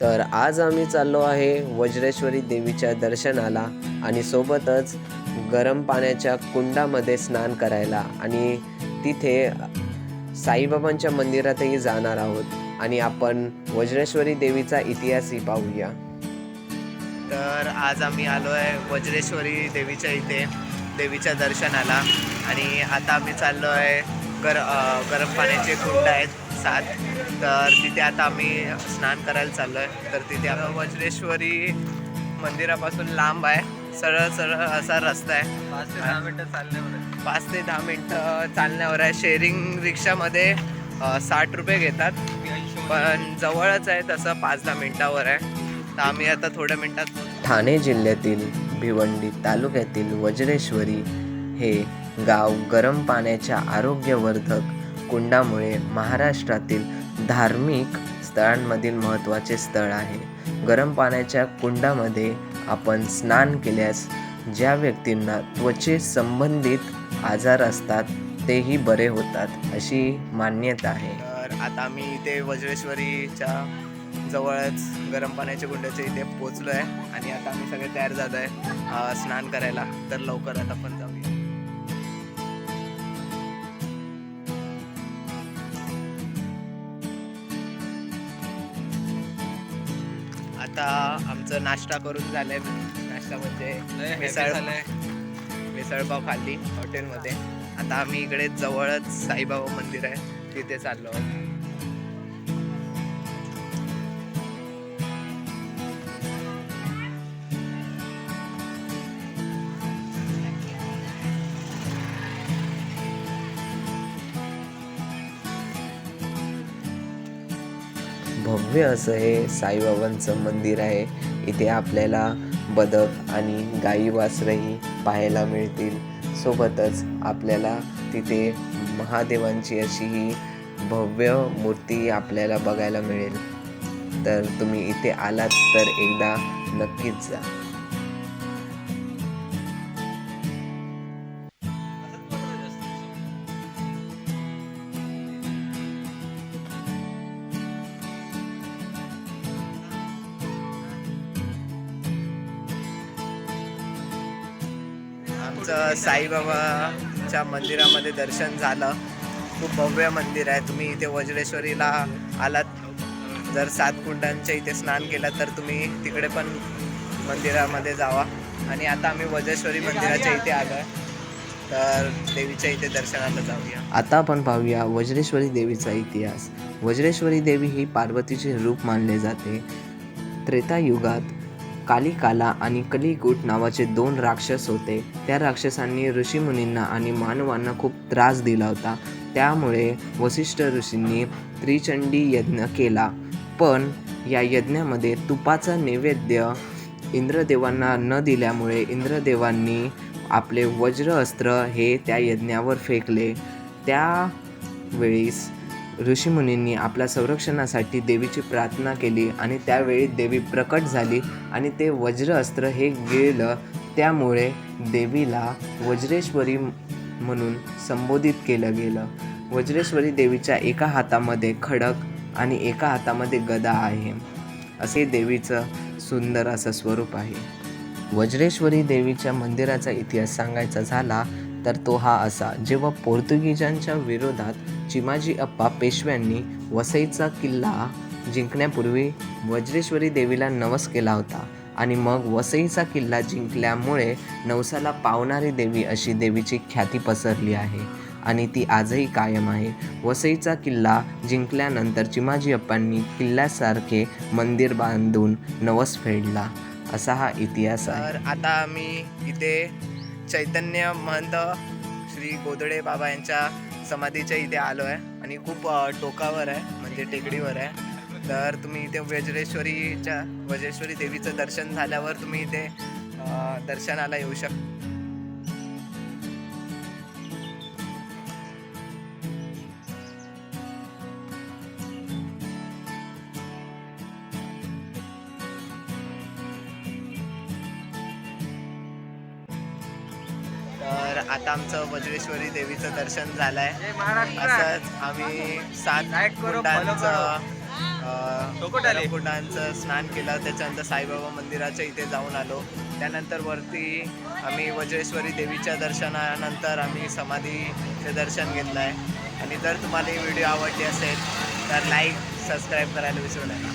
तर आज आम्ही चाललो आहे वज्रेश्वरी देवीच्या दर्शनाला आणि सोबतच गरम पाण्याच्या कुंडामध्ये स्नान करायला. आणि तिथे साईबाबांच्या मंदिरातही जाणार आहोत आणि आपण वज्रेश्वरी देवीचा इतिहासही पाहूया. तर आज आम्ही आलो आहे वज्रेश्वरी देवीच्या इथे देवीच्या दर्शनाला. आणि आता आम्ही चाललो आहे गर गरम पाण्याचे कुंड आहेत. सात. तर तिथे आता आम्ही स्नान करायला चाललो आहे तर तिथे आता वज्रेश्वरी मंदिरापासून लांब आहे. सरळ सरळ असा रस्ता आहे. पाच ते दहा मिनिटं चालण्यावर पाच ते दहा मिनटं चालण्यावर आहे. शेअरिंग रिक्षामध्ये साठ रुपये घेतात. पण जवळच आहे तसं पाच दहा मिनटावर आहे. तर आम्ही आता थोड्या मिनटात. ठाणे जिल्ह्यातील भिवंडी तालुक्यातील वज्रेश्वरी हे गाव गरम पाण्याच्या आरोग्यवर्धक कुंडामुळे महाराष्ट्रातील धार्मिक स्थळांमधील महत्त्वाचे स्थळ आहे. गरम पाण्याच्या कुंडामध्ये आपण स्नान केल्यास ज्या व्यक्तींना त्वचे संबंधित आजार असतात तेही बरे होतात अशी मान्यता आहे. तर आता मी इथे वज्रेश्वरीच्या जवळच गरम पाण्याच्या गुंड्याच्या इथे पोचलो आहे आणि आता आम्ही सगळे तयार झालो आहे स्नान करायला. तर लवकरात आपण जाऊया. आता आमचं नाश्ता करून झालंय. नाश्ता म्हणजे मिसळ मिसळपाव खाल्ली हॉटेलमध्ये. आता आम्ही इकडे जवळच साईबाबा मंदिर आहे. तिथे चाललो भव्य असं हे साईबाबांचं मंदिर आहे. इथे आपल्याला बदक आणि गाई वासरही पाहायला मिळतील. सोबतच आपल्याला तिथे महादेवांची अशी ही भव्य मूर्ती आपल्याला बघायला मिळेल. तर तुम्ही इथे आलात तर एकदा नक्कीच जा. आमचं साईबाबाच्या मंदिरामध्ये दर्शन झालं. खूप भव्य मंदिर आहे. तुम्ही इथे वज्रेश्वरीला आलात. जर सात कुंडांच्या इथे स्नान केलं तर तुम्ही तिकडे पण मंदिरामध्ये जावा. आणि आता आम्ही वज्रेश्वरी मंदिराच्या इथे आलो आहे तर देवीच्या इथे दर्शनाला जाऊया. आता आपण पाहूया वज्रेश्वरी देवीचा इतिहास. वज्रेश्वरी देवी ही पार्वतीचे रूप मानले जाते. त्रेता युगात कालिकाला आणि कलिकूट नावाचे दोन राक्षस होते. त्या राक्षसांनी ऋषीमुनींना आणि मानवांना खूप त्रास दिला होता. त्यामुळे वसिष्ठ ऋषींनी त्रिचंडी यज्ञ केला. पण या यज्ञामध्ये तुपाचा नैवेद्य इंद्रदेवांना न दिल्यामुळे इंद्रदेवांनी आपले वज्र अस्त्र हे त्या यज्ञावर फेकले. त्यावेळीस ऋषीमुनींनी आपल्या संरक्षणासाठी देवीची प्रार्थना केली आणि त्यावेळी देवी प्रकट झाली आणि ते वज्र अस्त्र हे गिळलं. त्यामुळे देवीला वज्रेश्वरी म्हणून संबोधित केलं गेलं. वज्रेश्वरी देवीच्या एका हातामध्ये खडक आणि एका हातामध्ये गदा आहे. असे देवीचं सुंदर असं स्वरूप आहे. वज्रेश्वरी देवीच्या मंदिराचा इतिहास सांगायचा झाला तर तो हा असा. जेव्हा पोर्तुगीजांच्या विरोधात चिमाजी अप्पा पेशव्यांनी वसईचा किल्ला जिंकण्यापूर्वी वज्रेश्वरी देवीला नवस केला होता आणि मग वसईचा किल्ला जिंकल्यामुळे नवसाला पावणारी देवी अशी देवीची ख्याती पसरली आहे आणि ती आजही कायम आहे. वसईचा किल्ला जिंकल्यानंतर चिमाजी अप्पांनी किल्ल्यासारखे मंदिर बांधून नवस फेडला. असा हा इतिहास आहे. तर आता मी इथे चैतन्य महंत श्री गोदडे बाबा यांच्या समाधीच्या इथे आलो आहे. आणि खूप टोकावर आहे म्हणजे टेकडीवर आहे. तर तुम्ही इथे वज्रेश्वरीच्या वज्रेश्वरी देवीचं दर्शन झाल्यावर तुम्ही इथे दर्शनाला येऊ शकता आता आमचं वज्रेश्वरी देवीचं दर्शन झालंय. असंच आम्ही सात कुंडांचं. कुंडांचं स्नान केलं त्याच्यानंतर साईबाबा मंदिराच्या इथे जाऊन आलो. त्यानंतर वरती आम्ही वज्रेश्वरी देवीच्या दर्शनानंतर आम्ही समाधीचे दर्शन घेतलं आहे आणि जर तुम्हाला ही व्हिडिओ आवडली असेल तर लाईक सबस्क्राईब करायला विसरू नका.